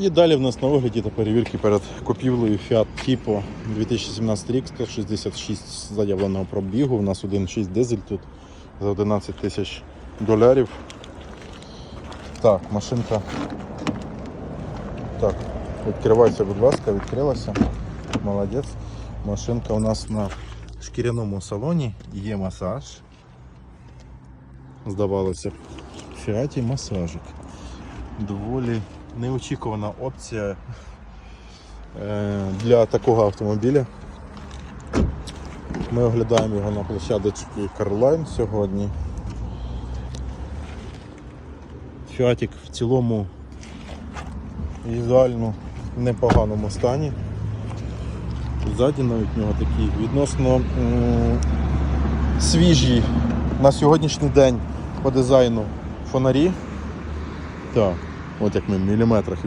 І далі в нас на огляді та перевірки перед купівлею Fiat Tipo 2017 рік, 166 заявленого пробігу. У нас 1.6 дизель тут за 11 тисяч доларів. Так, машинка. Так, відкривайся, будь ласка, відкрилася. Молодець. Машинка у нас на шкіряному салоні, є масаж. Здавалося в Фіаті масажик. Доволі неочікувана опція е, для такого автомобіля. Ми оглядаємо його на площадочці Caroline сьогодні. Фіатік в цілому візуально в непоганому стані. Ззаді навіть в нього такі відносно свіжі на сьогоднішній день по дизайну фонарі. Так, от як ми в міліметрах